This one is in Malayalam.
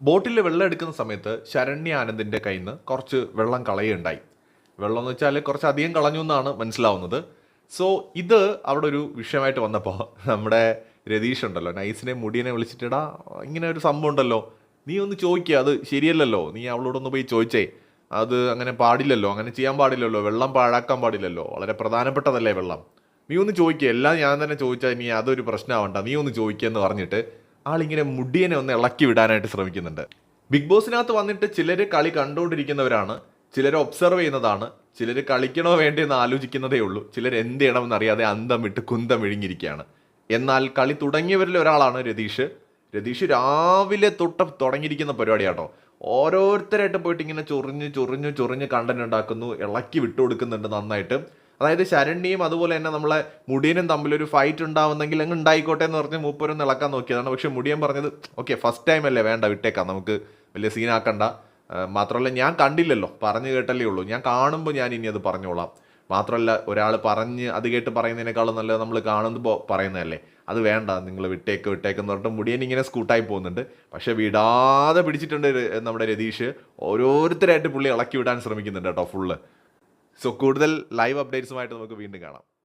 ബോട്ടിൽ വെള്ളം എടുക്കുന്ന സമയത്ത് ശരണ്യ ആനന്ദിന്റെ കയ്യിൽ നിന്ന് കുറച്ച് വെള്ളം കളയുണ്ടായി വെള്ളം എന്ന് വെച്ചാൽ കുറച്ച് അധികം കളഞ്ഞു എന്നാണ് മനസ്സിലാവുന്നത്. സോ ഇത് അവിടെ ഒരു വിഷയമായിട്ട് വന്നപ്പോൾ നമ്മുടെ രതീഷ് ഉണ്ടല്ലോ നൈസിനെ മുടിയനെ വിളിച്ചിട്ടിടാ ഇങ്ങനെ ഒരു സംഭവം ഉണ്ടല്ലോ. നീ ഒന്ന് ചോദിക്കുക അത് ശരിയല്ലല്ലോ. നീ അവളോടൊന്ന് പോയി ചോദിച്ചേ. അത് അങ്ങനെ പാടില്ലല്ലോ അങ്ങനെ ചെയ്യാൻ പാടില്ലല്ലോ വെള്ളം പാഴാക്കാൻ പാടില്ലല്ലോ. വളരെ പ്രധാനപ്പെട്ടതല്ലേ വെള്ളം. നീ ഒന്ന് ചോദിക്കുക എല്ലാം ഞാൻ തന്നെ ചോദിച്ചാൽ നീ അതൊരു പ്രശ്നമാവണ്ട. നീ ഒന്ന് ചോദിക്കുക എന്ന് പറഞ്ഞിട്ട് ആളിങ്ങനെ മുടിയനെ ഒന്ന് ഇളക്കി വിടാനായിട്ട് ശ്രമിക്കുന്നുണ്ട്. ബിഗ് ബോസിനകത്ത് വന്നിട്ട് ചിലർ കളി കണ്ടുകൊണ്ടിരിക്കുന്നവരാണ് ചിലർ ഒബ്സർവ് ചെയ്യുന്നതാണ് ചിലർ കളിക്കണോ വേണ്ടിയെന്ന് ആലോചിക്കുന്നതേ ഉള്ളൂ ചിലർ എന്ത് ചെയ്യണമെന്ന് അറിയാതെ അന്തം വിട്ട് കുന്തം വിഴുങ്ങിയിരിക്കുകയാണ് എന്നാൽ കളി തുടങ്ങിയവരിൽ ഒരാളാണ് രതീഷ്. രതീഷ് രാവിലെ തൊട്ട് തുടങ്ങിയിരിക്കുന്ന പരിപാടിയാട്ടോ. ഓരോരുത്തരായിട്ട് പോയിട്ട് ഇങ്ങനെ ചൊറിഞ്ഞ് ചൊറിഞ്ഞ് ചൊറിഞ്ഞ് കണ്ടന്റ് ഉണ്ടാക്കുന്നു ഇളക്കി വിട്ടുകൊടുക്കുന്നുണ്ട് നന്നായിട്ട്. അതായത് ശരണ്യയും അതുപോലെ തന്നെ നമ്മളെ മുടിയനും തമ്മിലൊരു ഫൈറ്റ് ഉണ്ടാവുന്നെങ്കിൽ അങ്ങ് ഉണ്ടായിക്കോട്ടെ എന്ന് പറഞ്ഞ് മൂപ്പരൊന്ന് ഇളക്കാൻ നോക്കിയതാണ്. പക്ഷെ മുടിയൻ പറഞ്ഞത് ഓക്കെ ഫസ്റ്റ് ടൈം അല്ലേ? വേണ്ട വിട്ടേക്കാം. നമുക്ക് വലിയ സീനാക്കണ്ട മാത്രമല്ല ഞാൻ കണ്ടില്ലല്ലോ. പറഞ്ഞു കേട്ടല്ലേ ഉള്ളൂ. ഞാൻ കാണുമ്പോൾ ഞാൻ ഇനി അത് പറഞ്ഞോളാം. മാത്രമല്ല ഒരാൾ പറഞ്ഞ് അത് കേട്ട് പറയുന്നതിനേക്കാളും നല്ലത് നമ്മൾ കാണുമ്പോൾ പറയുന്നതല്ലേ. അത് വേണ്ട നിങ്ങൾ വിട്ടേക്ക് വിട്ടേക്ക് എന്ന് പറഞ്ഞിട്ട് മുടിയൻ ഇങ്ങനെ സ്കൂട്ടായി പോകുന്നുണ്ട്. പക്ഷെ വിടാതെ പിടിച്ചിട്ടുണ്ട് നമ്മുടെ രതീഷ്. ഓരോരുത്തരായിട്ട് പുള്ളി ഇളക്കി വിടാൻ ശ്രമിക്കുന്നുണ്ട് കേട്ടോ ഫുള്ള് സോ കൂടുതൽ ലൈവ് അപ്ഡേറ്റ്സുമായിട്ട് നമുക്ക് വീണ്ടും കാണാം.